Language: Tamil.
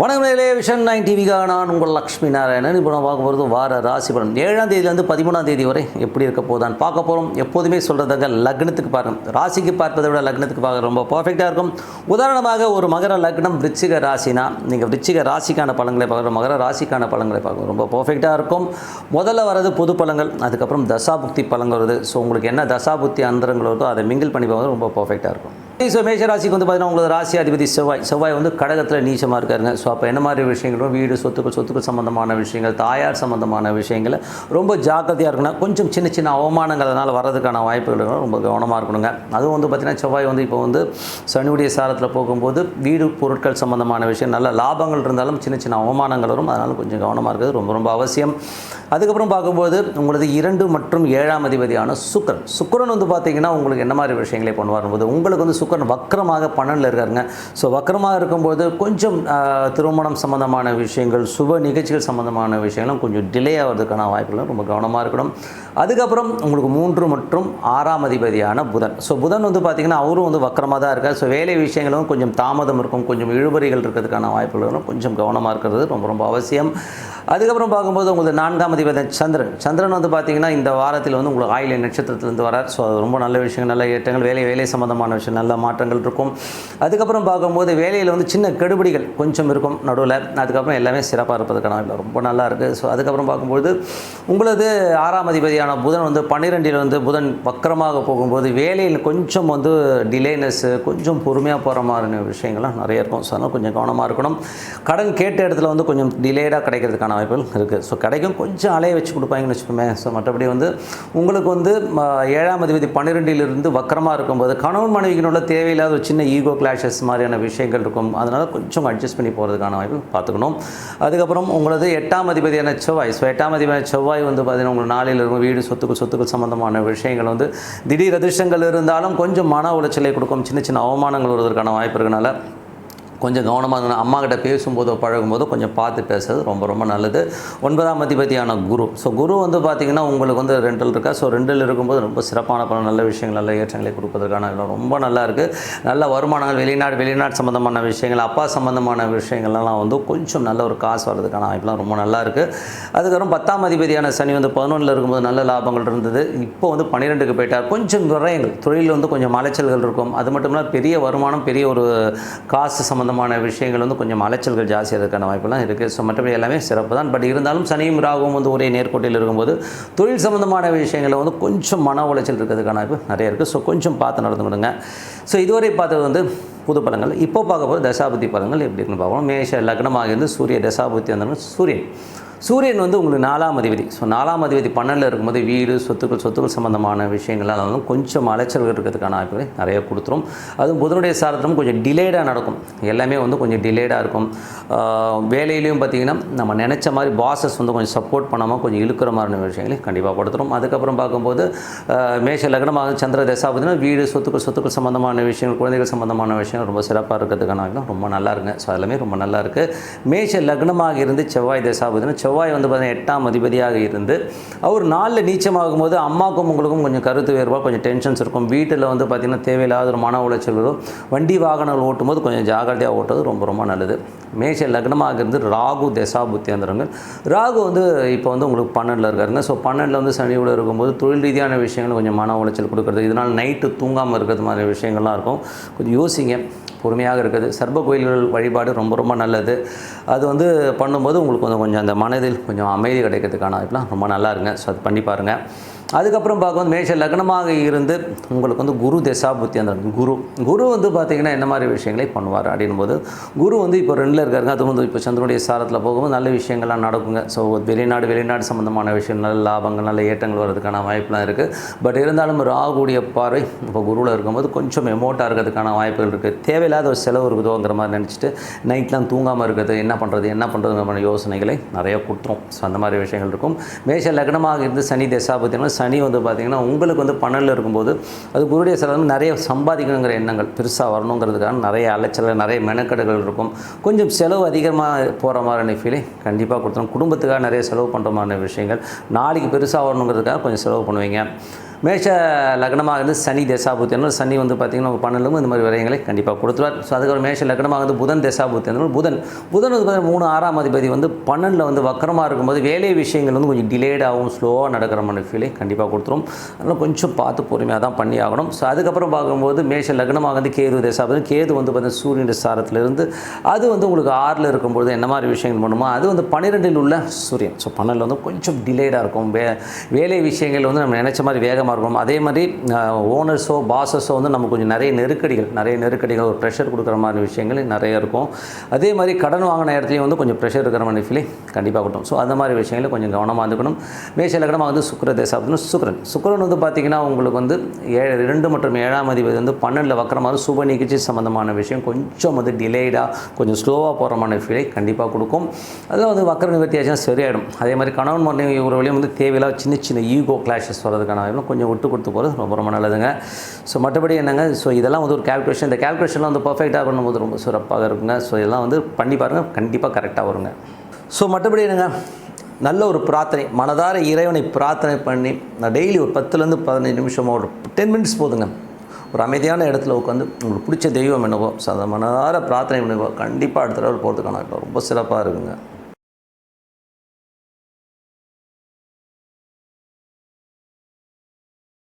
வணக்கம் விஷன் நைன் டிவிக்காக நான் உங்கள் லக்ஷ்மி நாராயணன். இப்போ நான் பார்க்க போகிறது வார ராசி பலன். ஏழாம் தேதியிலேருந்து பதிமூணாம் தேதி வரை எப்படி இருக்க போதான் பார்க்க போகிறோம் எப்போதுமே சொல்கிறதாங்க லக்னத்துக்கு பாருங்க. ராசிக்கு பார்ப்பதை விட லக்னத்துக்கு பார்க்க ரொம்ப பர்ஃபெக்டாக இருக்கும். உதாரணமாக ஒரு மகர லக்னம் விருச்சிக ராசினா நீங்கள் விருச்சிக ராசிக்கான பழங்களை பார்க்குற மகர ராசிக்கான பழங்களை பார்க்க ரொம்ப பர்ஃபெக்டாக இருக்கும். முதல்ல வரது பொது பழங்கள் அதுக்கப்புறம் தசாபுக்தி பலன்கள் வருது. ஸோ உங்களுக்கு என்ன தசாபுக்தி அந்தரங்கள் வருதோ அதை மிங்கிள் பண்ணி பார்க்குறது ரொம்ப பர்ஃபெக்டாக இருக்கும். ஸோ மேஷ ராசிக்கு வந்து பார்த்தீங்கன்னா உங்களோட ராசி அதிபதி செவ்வாய். செவ்வாய் வந்து கடகத்தில் நீச்சமாக இருக்காருங்க. ஸோ அப்போ என்ன மாதிரி விஷயங்களும் வீடு சொத்துக்கள் சொத்துக்கள் சம்மந்தமான விஷயங்கள் தாயார் சம்மந்தமான விஷயங்களை ரொம்ப ஜாக்கிரதையாக இருக்கணும். கொஞ்சம் சின்ன சின்ன அவமானங்கள் அதனால் வர்றதுக்கான வாய்ப்புகள் ரொம்ப கவனமாக இருக்கணுங்க. அதுவும் வந்து பார்த்திங்கன்னா செவ்வாய் வந்து இப்போ வந்து சனியுடைய சாரத்தில் போகும்போது வீடு பொருட்கள் சம்மந்தமான விஷயம் நல்ல லாபங்கள் இருந்தாலும் சின்ன சின்ன அவமானங்கள் வரும். அதனால் கொஞ்சம் கவனமாக இருக்கிறது ரொம்ப ரொம்ப அவசியம். அதுக்கப்புறம் பார்க்கும்போது உங்களது இரண்டு மற்றும் ஏழாம் அதிபதியான சுக்கரன். சுக்கரன் வந்து பார்த்தீங்கன்னா உங்களுக்கு என்ன மாதிரி விஷயங்களை பண்ணுவார் உங்களுக்கு வந்து சுக்கரன் வக்கரமாக பன்னெண்டில் இருக்காருங்க. ஸோ வக்கரமாக இருக்கும்போது கொஞ்சம் திருமணம் சம்மந்தமான விஷயங்கள் சுப நிகழ்ச்சிகள் சம்மந்தமான விஷயங்களும் கொஞ்சம் டிலே ஆகிறதுக்கான வாய்ப்புகளும் ரொம்ப கவனமாக இருக்கணும். அதுக்கப்புறம் உங்களுக்கு மூன்று மற்றும் ஆறாம் அதிபதியான புதன். ஸோ புதன் வந்து பார்த்திங்கன்னா அவரும் வந்து வக்கரமாக தான் இருக்கார். ஸோ வேலை விஷயங்களும் கொஞ்சம் தாமதம் இருக்கும் கொஞ்சம் இழுபறிகள் இருக்கிறதுக்கான வாய்ப்புகளும் கொஞ்சம் கவனமாக இருக்கிறது ரொம்ப ரொம்ப அவசியம். அதுக்கப்புறம் பார்க்கும்போது உங்களுக்கு நான்காம் அதிபதி சந்திரன். சந்திரன் வந்து பார்த்திங்கன்னா இந்த வாரத்தில் வந்து உங்களுக்கு ஆயில நட்சத்திரத்திலேருந்து வரார். ஸோ அது ரொம்ப நல்ல விஷயங்கள் நல்ல ஏற்றங்கள் வேலை வேலை சம்மந்தமான விஷயம் நல்ல மாற்றங்கள் இருக்கும். அதுக்கப்புறம் பார்க்கும்போது வேலையில் வந்து சின்ன கெடுபிடிகள் கொஞ்சம் இருக்கும் நடுவில். அதுக்கப்புறம் எல்லாமே சிறப்பாக இருப்பதற்கான வாய்ப்பு ரொம்ப நல்லா இருக்குது ஸோ அதுக்கப்புறம் பார்க்கும்போது உங்களது ஆறாம் அதிபதியான புதன் வந்து பன்னிரெண்டில் வந்து புதன் வக்கரமாக போகும்போது வேலையில் கொஞ்சம் வந்து டிலேனஸ்ஸு கொஞ்சம் பொறுமையாக போகிற மாதிரி விஷயங்கள்லாம் நிறைய இருக்கும். ஸோ அதனால் கொஞ்சம் கவனமாக இருக்கணும். கடன் கேட்ட இடத்துல வந்து கொஞ்சம் டிலேடாக கிடைக்கிறதுக்கான வாய்ப்புகள் இருக்குது ஸோ கிடைக்கும். கொஞ்சம் அலைய வச்சு கொடுப்பாங்கன்னு வச்சுக்கோமே. ஸோ மற்றபடி வந்து உங்களுக்கு வந்து ஏழாம் அதிபதி பன்னிரெண்டிலிருந்து வக்கரமாக இருக்கும்போது கணவன் மனைவிக்கினுள்ள தேவையில்லாத ஒரு சின்ன ஈகோ கிளாஷஸ் மாதிரியான விஷயங்கள் இருக்கும். அதனால் கொஞ்சம் அட்ஜஸ்ட் பண்ணி போகிறதுக்கான வாய்ப்பு பார்த்துக்கணும். அதுக்கப்புறம் உங்களது எட்டாம் அதிபதியான செவ்வாய். ஸோ எட்டாம் அதிபதியான செவ்வாய் வந்து பார்த்திங்கன்னா உங்களுக்கு நாளில் இருக்கும் வீடு சொத்துக்கள் சொத்துக்கள் சம்மந்தமான விஷயங்கள் வந்து திடீர் அதிர்ஷ்டங்கள் இருந்தாலும் கொஞ்சம் மன உளைச்சலை கொடுக்கும். சின்ன சின்ன அவமானங்கள் வருவதற்கான வாய்ப்பு இருக்கனால கொஞ்சம் கவனமாக இருக்கணும் அம்மா கிட்ட பேசும்போதோ பழகும்போதோ கொஞ்சம் பார்த்து பேசுறது ரொம்ப ரொம்ப நல்லது. ஒன்பதாம் அதிபதியான குரு. ஸோ குரு வந்து பார்த்திங்கன்னா உங்களுக்கு வந்து ரெண்டில் இருக்கா? ஸோ ரெண்டில் இருக்கும்போது ரொம்ப சிறப்பான பல நல்ல விஷயங்கள் நல்ல ஏற்றங்களை கொடுப்பதற்கான இடம் ரொம்ப நல்லா இருக்குது நல்ல வருமானங்கள் வெளிநாடு வெளிநாடு சம்மந்தமான விஷயங்கள் அப்பா சம்மந்தமான விஷயங்கள்லாம் வந்து கொஞ்சம் நல்ல ஒரு காசு வர்றதுக்கான வாய்ப்புலாம் ரொம்ப நல்லா இருக்குது அதுக்கப்புறம் பத்தாம் அதிபதியான சனி வந்து பதினொன்றில் இருக்கும்போது நல்ல லாபங்கள் இருந்தது. இப்போ வந்து பன்னிரெண்டுக்கு போயிட்டார். கொஞ்சம் விரயங்கள் தொழிலில் வந்து கொஞ்சம் மலைச்சல்கள் இருக்கும். அது மட்டும் இல்லாமல் பெரிய வருமானம் பெரிய ஒரு காசு சம்மந்தமான விஷயங்கள் வந்து கொஞ்சம் அலைச்சல்கள் ஜாஸ்தியாகிறதுக்கான வாய்ப்பெல்லாம் இருக்குது ஸோ மற்றபடி எல்லாமே சிறப்பு தான். பட் இருந்தாலும் சனியும் ராகுவும் வந்து ஒரே நேர்கோட்டில் இருக்கும்போது தொழில் சம்மந்தமான விஷயங்களில் வந்து கொஞ்சம் மன உளைச்சல் இருக்கிறதுக்கான வாய்ப்பு நிறைய இருக்குது ஸோ கொஞ்சம் பார்த்து நடந்துக்கிடுங்க ஸோ இதுவரை பார்த்தது வந்து புது பலங்கள் இப்போ பார்க்க போது தசாபதி பலங்கள் எப்படி இருக்குன்னு பார்ப்போம். மேஷ லக்னமாக இருந்து சூரிய தசாபதி வந்தாலும் சூரியன். சூரியன் வந்து உங்களுக்கு நாலாம் அதிபதி. ஸோ நாலாம் அதிபதி பன்னெண்டில் இருக்கும்போது வீடு சொத்துக்கள் சொத்துக்கள் சம்மந்தமான விஷயங்கள்லாம் வந்து கொஞ்சம் அலைச்சல்கள் இருக்கிறதுக்கான வாய்ப்புகளை நிறைய கொடுத்துரும். அதுவும் புதனுடைய சாரத்திலும் கொஞ்சம் டிலேடாக நடக்கும். எல்லாமே வந்து கொஞ்சம் டிலேடாக இருக்கும். வேலையிலையும் பார்த்திங்கன்னா நம்ம நினச்ச மாதிரி பாசஸ் வந்து கொஞ்சம் சப்போர்ட் பண்ணாமல் கொஞ்சம் இழுக்கிற மாதிரியான விஷயங்களை கண்டிப்பாக படுத்துரும் அதுக்கப்புறம் பார்க்கும்போது மேஷ லக்னமாக சந்திர தசாபதினா வீடு சொத்துக்கள் சொத்துக்கள் சம்மந்தமான விஷயங்கள் குழந்தைகள் சம்மந்தமான விஷயங்கள் ரொம்ப சிறப்பாக இருக்கிறதுக்கான ரொம்ப நல்லா இருக்குங்க. ஸோ எல்லாமே ரொம்ப நல்லா இருக்குது மேஷ லக்னமாக இருந்து செவ்வாய் தசாபதினா செவ்வாய் வந்து பார்த்தீங்கன்னா எட்டாம் அதிபதியாக இருந்து அவர் நாளில் நீச்சமாகும் போது அம்மாவுக்கும் உங்களுக்கும் கொஞ்சம் கருத்து வேறுபாடு கொஞ்சம் டென்ஷன்ஸ் இருக்கும். வீட்டில் வந்து பார்த்திங்கன்னா தேவையில்லாத ஒரு மன உளைச்சல் வரும். வண்டி வாகனங்கள் ஓட்டும்போது கொஞ்சம் ஜாகிரதையாக ஓட்டுறது ரொம்ப ரொம்ப நல்லது. மேஷ லக்னமாக இருந்து ராகு தசா புத்தியந்திரங்க ராகு வந்து இப்போ வந்து உங்களுக்கு பன்னெண்டில் இருக்காருங்க. ஸோ பன்னெண்டில் வந்து சனியோடு இருக்கும்போது தொழில் ரீதியான விஷயங்கள் கொஞ்சம் மன உளைச்சல் கொடுக்குறது. இதனால் நைட்டு தூங்காமல் இருக்கிறது மாதிரி விஷயங்கள்லாம் இருக்கும். கொஞ்சம் யோசிங்க. பொறுமையாக இருக்குது. சர்ப கோயில்கள் வழிபாடு ரொம்ப ரொம்ப நல்லது. அது வந்து பண்ணும்போது உங்களுக்கு வந்து கொஞ்சம் அந்த மனதில் கொஞ்சம் அமைதி கிடைக்கிறதுக்கான இப்பெல்லாம் ரொம்ப நல்லா இருங்க ஸோ அது பண்ணி பாருங்கள் அதுக்கப்புறம் பார்க்கும்போது மேஷ லக்னமாக இருந்து உங்களுக்கு வந்து குரு தசாபுத்தி அந்த குரு. குரு வந்து பார்த்திங்கன்னா என்ன மாதிரி விஷயங்களை பண்ணுவார் அப்படின்போது குரு வந்து இப்போ ரெண்டில் இருக்காருங்க. அது வந்து இப்போ சந்திரனுடைய சாரத்தில் போகும்போது நல்ல விஷயங்கள்லாம் நடக்குங்க. ஸோ வெளிநாடு வெளிநாடு சம்மந்தமான விஷயம் நல்ல லாபங்கள் நல்ல ஏற்றங்கள் வர்றதுக்கான வாய்ப்புலாம் இருக்குது பட் இருந்தாலும் ராகுடைய பார்வை இப்போ குருவில் இருக்கும்போது கொஞ்சம் எமோட்டாக இருக்கிறதுக்கான வாய்ப்புகள் இருக்குது தேவையில்லாத ஒரு செலவு இருக்குதோங்கிற மாதிரி நினச்சிட்டு நைட்லாம் தூங்காமல் இருக்கிறது என்ன பண்ணுறது என்ன பண்ணுறதுங்கிற யோசனைகளை நிறைய கொடுத்துரும் ஸோ அந்த மாதிரி விஷயங்கள் இருக்கும். மேஷ லக்னமாக இருந்து சனி தசாபத்தினா சனி வந்து பார்த்திங்கன்னா உங்களுக்கு வந்து பன்னெண்டில் இருக்கும்போது அது குருடைய சில நிறைய சம்பாதிக்கணுங்கிற எண்ணங்கள் பெருசாக வரணுங்கிறதுக்காக நிறைய அலைச்சல் நிறைய மெனக்கெடுகள் இருக்கும். கொஞ்சம் செலவு அதிகமாக போகிற மாதிரியான ஃபீலிங் கண்டிப்பாக கொடுத்துரும். குடும்பத்துக்காக நிறைய செலவு பண்ணுற மாதிரியான விஷயங்கள் நாளைக்கு பெருசாக வரணுங்கிறதுக்காக கொஞ்சம் செலவு பண்ணுவீங்க. மேஷ லக்னமாக இருந்து சனி தசாபுத்தி சனி வந்து பார்த்திங்கன்னா நம்ம பன்னெண்டும் இந்த மாதிரி விரயங்களை கண்டிப்பாக கொடுத்துருவார். ஸோ அதுக்கப்புறம் மேஷ லக்னமாக வந்து புதன் தசாபுத்தி புதன் புதன் வந்து பார்த்திங்கன்னா மூணு ஆறாம் அதிபதி வந்து பன்னெண்டில் வந்து வக்கரமாக இருக்கும்போது வேலை விஷயங்கள் வந்து கொஞ்சம் டிலேடாகவும் ஸ்லோவாக நடக்கிற மாதிரி ஃபீலை கண்டிப்பாக கொடுத்துரும். அதனால் கொஞ்சம் பார்த்து பொறுமையாக தான் பண்ணி ஆகணும். ஸோ அதுக்கப்புறம் பார்க்கும்போது மேஷ லக்னமாக வந்து கேது தசாபதி கேது வந்து பார்த்தீங்கன்னா சூரியன் சாரத்திலிருந்து அது வந்து உங்களுக்கு ஆறில் இருக்கும்பொழுது என்ன மாதிரி விஷயங்கள் பண்ணுமோ அது வந்து பன்னிரெண்டில் உள்ள சூரியன். ஸோ பன்னெண்டில் வந்து கொஞ்சம் டிலேடாக இருக்கும். வே வேலை விஷயங்கள் வந்து நம்ம நினச்ச மாதிரி வேகமாக இருக்கும் அதே மாதிரி ஓனர்ஸோ பாசஸோ வந்து நமக்கு கொஞ்சம் நிறைய நெருக்கடிகள் நிறைய நெருக்கடிகள் ஒரு ப்ரெஷர் கொடுக்குற மாதிரி விஷயங்கள் நிறைய இருக்கும். அதே மாதிரி கடன் வாங்கின இடத்துலையும் வந்து கொஞ்சம் ப்ரெஷர் இருக்கிற மாதிரி ஃபீலிங் கண்டிப்பாக கொடுக்கும். ஸோ அந்த மாதிரி விஷயங்களை கொஞ்சம் கவனமாக இருந்துக்கணும். மேஷ வந்து சுக்கர தேசாப்தம் சுக்கரன். சுக்கரன் வந்து பார்த்திங்கன்னா உங்களுக்கு வந்து ஏழு ரெண்டு மற்றும் ஏழாம் அதிபதி வந்து பன்னெண்டில் வக்கரமாக சுப நிகழ்ச்சி சம்மந்தமான விஷயம் கொஞ்சம் வந்து டிலேடாக கொஞ்சம் ஸ்லோவாக போகிற மாதிரி ஃபீலை கண்டிப்பாக கொடுக்கும். அதில் வந்து வக்கர நிவர்த்தி ஆச்சுன்னா சரியாயிடும். அதே மாதிரி கணவன் மனைவி உறவுலையும் வந்து தேவையில்லாத சின்ன சின்ன ஈகோ கிளாஷஸ் வர்றதுக்கான கொஞ்சம் கொஞ்சம் விட்டு கொடுத்து போகிறது ரொம்ப ரொம்ப நல்லதுங்க. ஸோ மற்றபடி என்னங்க? ஸோ இதெல்லாம் வந்து ஒரு கேல்குலேஷன் இந்த கேல்குலேஷன்லாம் வந்து பர்ஃபெக்டாக பண்ணும்போது ரொம்ப சிறப்பாக இருக்குங்க. ஸோ இதெல்லாம் வந்து பண்ணி பாருங்கள் கண்டிப்பாக கரெக்டாக வருங்க. ஸோ மற்றபடி என்னங்க? நல்ல ஒரு பிரார்த்தனை. மனதார இறைவனை பிரார்த்தனை பண்ணி நான் டெய்லி ஒரு பத்துலேருந்து பதினஞ்சு நிமிஷமோ ஒரு டென் மினிட்ஸ் போதுங்க. ஒரு அமைதியான இடத்துல உட்காந்து உங்களுக்கு பிடிச்ச தெய்வம் என்னவோ ஸோ அதை மனதார பிரார்த்தனை பண்ணுவோம் கண்டிப்பாக அடுத்த தடவை போகிறதுக்கான ரொம்ப சிறப்பாக இருக்குங்க.